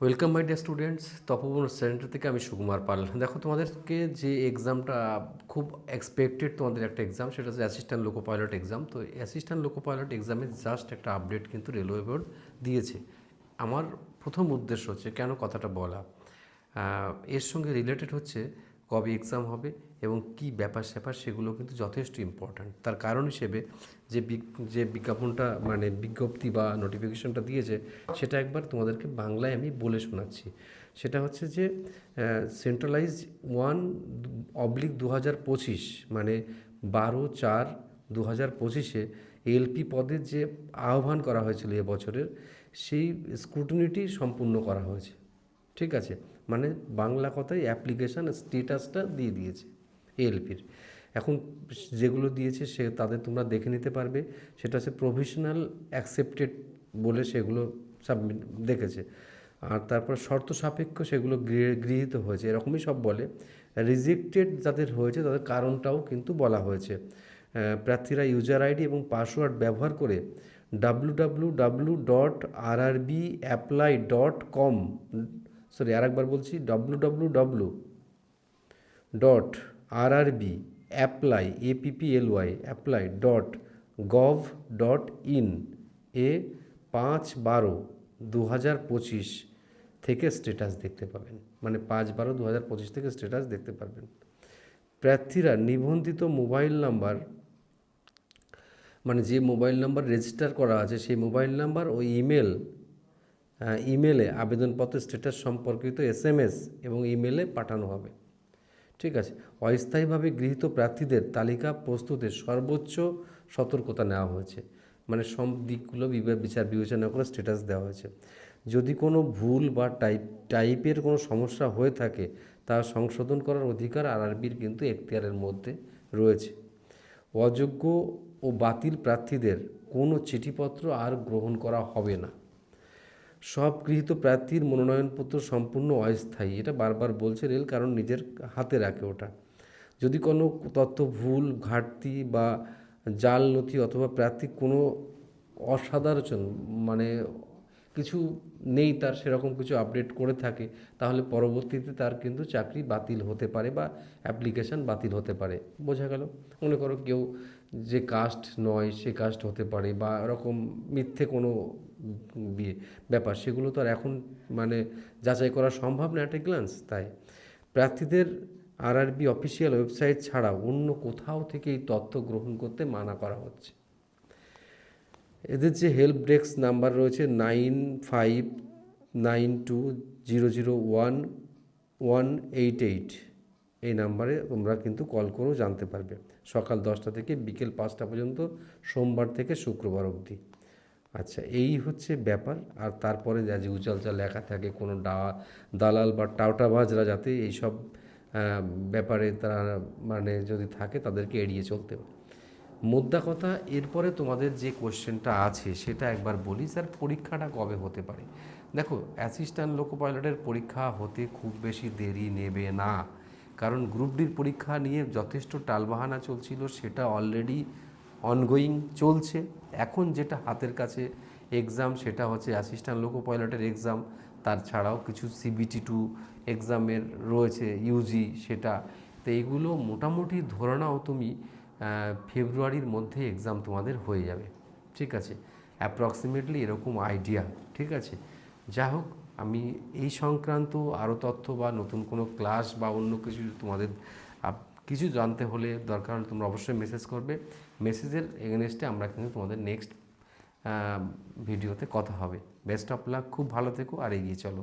Welcome my dear students Tapoban center থেকে আমি সুকুমার পাল। দেখো, তোমাদেরকে যে এক্সামটা খুব এক্সপেক্টেড তোমাদের একটা এক্সাম সেটা হচ্ছে অ্যাসিস্ট্যান্ট লোকো পাইলট এক্সাম তো অ্যাসিস্ট্যান্ট লোকো পাইলট এক্সামের জাস্ট একটা আপডেট কিন্তু রেলওয়ে বোর্ড দিয়েছে। আমার প্রথম উদ্দেশ্য হচ্ছে, কেন কথাটা বলা? এর সঙ্গে রিলেটেড হচ্ছে, কবে এক্সাম হবে? এবং কি ব্যাপার স্যাপার সেগুলো কিন্তু যথেষ্ট ইম্পর্ট্যান্ট তার কারণ হিসেবে যে যে বিজ্ঞাপনটা মানে বিজ্ঞপ্তি বা নোটিফিকেশনটা দিয়েছে, সেটা একবার তোমাদেরকে বাংলায় আমি বলে শোনাচ্ছি। সেটা হচ্ছে যে সেন্ট্রালাইজ ওয়ান অবলিক দু হাজার পঁচিশ মানে বারো চার দু হাজার পঁচিশে এলপি পদের যে আহ্বান করা হয়েছিল এবছরের সেই স্ক্রুটিনিটি সম্পূর্ণ করা হয়েছে। ঠিক আছে? মানে বাংলা কথায় অ্যাপ্লিকেশান স্টেটাসটা দিয়ে দিয়েছে। এএলপির এখন যেগুলো দিয়েছে সে তাদের তোমরা দেখে নিতে পারবে। সেটা হচ্ছে প্রভিশনাল অ্যাকসেপ্টেড বলে সেগুলো সাবমিট দেখেছে। আর তারপর শর্ত সাপেক্ষ সেগুলো গৃহী- গৃহীত হয়েছে। এরকমই সব বলে। রিজেক্টেড যাদের হয়েছে তাদের কারণটাও কিন্তু বলা হয়েছে। প্রার্থীরা ইউজার আইডি এবং পাসওয়ার্ড ব্যবহার করে W W W dot R R B apply dot com sorry আরেকবার বলছি W W W dot R R B apply A P P L Y apply dot gov dot in A পাঁচ বারো দু হাজার পঁচিশ থেকে স্ট্যাটাস দেখতে পাবেন। মানে পাঁচ বারো দু হাজার পঁচিশ থেকে স্ট্যাটাস দেখতে পারবেন। প্রার্থীরা নিবন্ধিত মোবাইল নাম্বার মানে যে মোবাইল নাম্বার রেজিস্টার করা আছে, সেই মোবাইল নাম্বার ও ইমেল ইমেলে আবেদনপত্রের স্ট্যাটাস সম্পর্কিত এস এম এস এবং ইমেলে পাঠানো হবে। ঠিক আছে। অস্থায়ীভাবে গৃহীত প্রার্থীদের তালিকা প্রস্তুতে সর্বোচ্চ সতর্কতা নেওয়া হয়েছে। মানে সব দিকগুলো বিচার বিবেচনা করে স্ট্যাটাস দেওয়া হয়েছে। যদি কোনো ভুল বা টাইপ টাইপের কোনো সমস্যা হয়ে থাকে, তা সংশোধন করার অধিকার আরআরবির কিন্তু এখতিয়ারের মধ্যে রয়েছে। অযোগ্য ও বাতিল প্রার্থীদের কোনো চিঠিপত্র আর গ্রহণ করা হবে না। সব গৃহীত প্রার্থীর মনোনয়নপত্র সম্পূর্ণ অস্থায়ী। এটা বারবার বলছে রেল, কারণ নিজের হাতে রাখে ওটা। যদি কোনো তথ্য ভুল, ঘাটতি বা জাল নথি অথবা প্রার্থী কোনো অসাধারণ মানে কিছু নেই তার, সেরকম কিছু আপডেট করে থাকে, তাহলে পরবর্তীতে তার কিন্তু চাকরি বাতিল হতে পারে বা অ্যাপ্লিকেশান বাতিল হতে পারে। বোঝা গেল? মনে করো কেউ যে কাস্ট নয়, সে কাস্ট হতে পারে বা এরকম মিথ্যে কোনো বিয়ে ব্যাপার, সেগুলো তো আর এখন মানে যাচাই করা সম্ভব না একটা গ্লান্স তাই। প্রার্থীদের আরআরবি অফিসিয়াল ওয়েবসাইট ছাড়া অন্য কোথাও থেকে এই তথ্য গ্রহণ করতে মানা করা হচ্ছে। এদের যে হেল্প ডেস্ক নাম্বার রয়েছে nine five nine two zero zero one one eight eight এই নাম্বারে তোমরা কিন্তু কল করেও জানতে পারবে। সকাল দশটা থেকে বিকেল পাঁচটা পর্যন্ত, সোমবার থেকে শুক্রবার অবধি। আচ্ছা এই হচ্ছে ব্যাপার। আর তারপরে যা যে উচালচা লেখা থাকে, কোনো ডা, দালাল বা টাউটাবাজরা যাতে এইসব ব্যাপারে তারা মানে যদি থাকে, তাদেরকে এড়িয়ে চলতে। হবে মোদ্দা কথা, এরপরে তোমাদের যে কোশ্চেনটা আছে, সেটা একবার বলি স্যার পরীক্ষাটা কবে হতে পারে? দেখো অ্যাসিস্ট্যান্ট লোকো পাইলটের পরীক্ষা হতে খুব বেশি দেরি নেবে না। কারণ গ্রুপ ডির পরীক্ষা নিয়ে যথেষ্ট টালবাহানা চলছিল, সেটা অলরেডি অনগোয়িং চলছে। এখন যেটা হাতের কাছে এক্সাম সেটা হচ্ছে অ্যাসিস্ট্যান্ট লোকো পাইলটের এক্সাম তার ছাড়াও কিছু সিবিটি টু এক্সামের রয়েছে ইউজি সেটা। তো এইগুলো মোটামুটি ধরে নাও তুমি ফেব্রুয়ারির মধ্যে এক্সাম তোমাদের হয়ে যাবে। ঠিক আছে? অ্যাপ্রক্সিমেটলি এরকম আইডিয়া ঠিক আছে? যা হোক আমি এই সংক্রান্ত আরও তথ্য বা নতুন কোনো ক্লাস বা অন্য কিছু তোমাদের কিছু জানতে হলে দরকার হলে তোমরা অবশ্যই মেসেজ করবে। মেসেজের এগেনস্টে আমরা কিন্তু তোমাদের নেক্সট ভিডিওতে কথা হবে। বেস্ট অফ লাক খুব ভালো থেকো আর এগিয়ে চলো।